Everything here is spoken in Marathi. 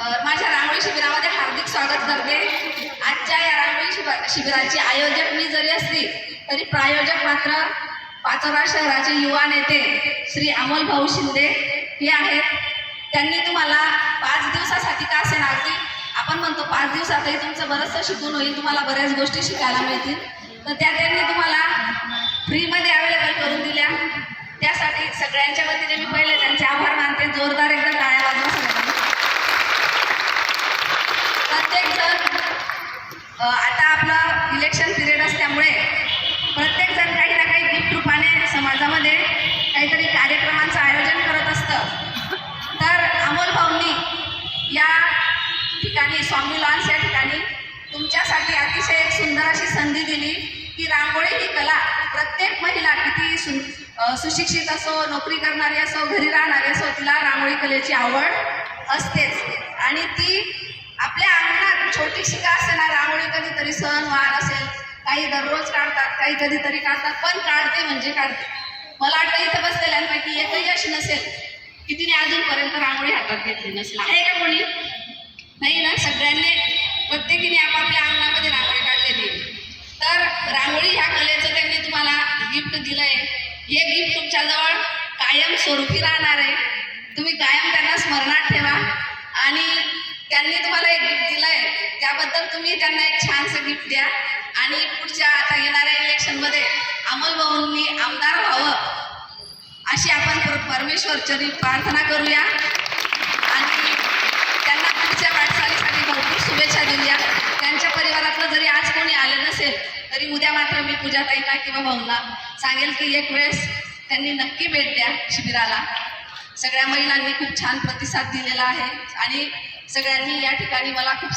माझ्या रांगोळी शिबिरामध्ये हार्दिक स्वागत करते. आजच्या या रांगोळी शिबिर शिबिराची आयोजक मी जरी असली तरी प्रायोजक मात्र पाचोरा शहराचे युवा नेते श्री अमोल भाऊ शिंदे हे आहेत. त्यांनी तुम्हाला पाच दिवसासाठी का असे अगदी आपण म्हणतो पाच दिवसातही तुमचं बरंचसं शिकून होईल तुम्हाला बऱ्याच गोष्टी शिकायला मिळतील. तर त्या त्यांनी तुम्हाला फ्रीमध्ये अवेलेबल करून दिल्या. त्यासाठी सगळ्यांच्या वतीने मी पहिले त्यांचे आभार प्रत्येक जण आता आपला इलेक्शन पिरियड असल्यामुळे प्रत्येक जण काही ना काही गिफ्ट रूपाने समाजामध्ये काहीतरी कार्यक्रमांचं आयोजन करत असतं. तर अमोल भाऊंनी या ठिकाणी स्वामी लॉन्स या ठिकाणी तुमच्यासाठी अतिशय एक सुंदर अशी संधी दिली की रांगोळी ही कला प्रत्येक महिला किती सु सुशिक्षित असो नोकरी करणारी असो घरी राहणारी असो तिला रांगोळी कलेची आवड असतेच. आणि ती काही दररोज काढतात काही कधीतरी काढतात पण काढते म्हणजे काढते. मला वाटतं इथं बसलेल्यांपैकी एकही अशी नसेल की तिने अजूनपर्यंत रांगोळी हातात घेतली नसेल. आहे का कोणी? नाही ना सगळ्यांनी प्रत्येकीने आपापल्या अंगणामध्ये रांगोळी काढलेली तर रांगोळी ह्या कलेचं त्यांनी तुम्हाला गिफ्ट दिलंय. हे गिफ्ट तुमच्याजवळ कायम स्वरूपी राहणार आहे. तुम्ही कायम त्यांना स्मरणात ठेवा. आणि त्यांनी तुम्हाला एक गिफ्ट दिलंय. त्याबद्दल तुम्ही त्यांना एक छानसं गिफ्ट द्या. आणि पुढच्या आता येणाऱ्या इलेक्शनमध्ये अमोल भाऊंनी आमदार व्हावं अशी आपण पर- परमेश्वरचरी प्रार्थना करूया. आणि त्यांना पुढच्या वाटचालीसाठी भरपूर शुभेच्छा देऊया. त्यांच्या परिवारातलं जरी आज कोणी आलं नसेल तरी उद्या मात्र मी पूजाताईंना किंवा भाऊंना सांगेल की एक वेळेस त्यांनी नक्की भेट द्या शिबिराला. सगळ्या महिलांनी खूप छान प्रतिसाद दिलेला आहे. आणि सगळ्यांनी या ठिकाणी मला खूप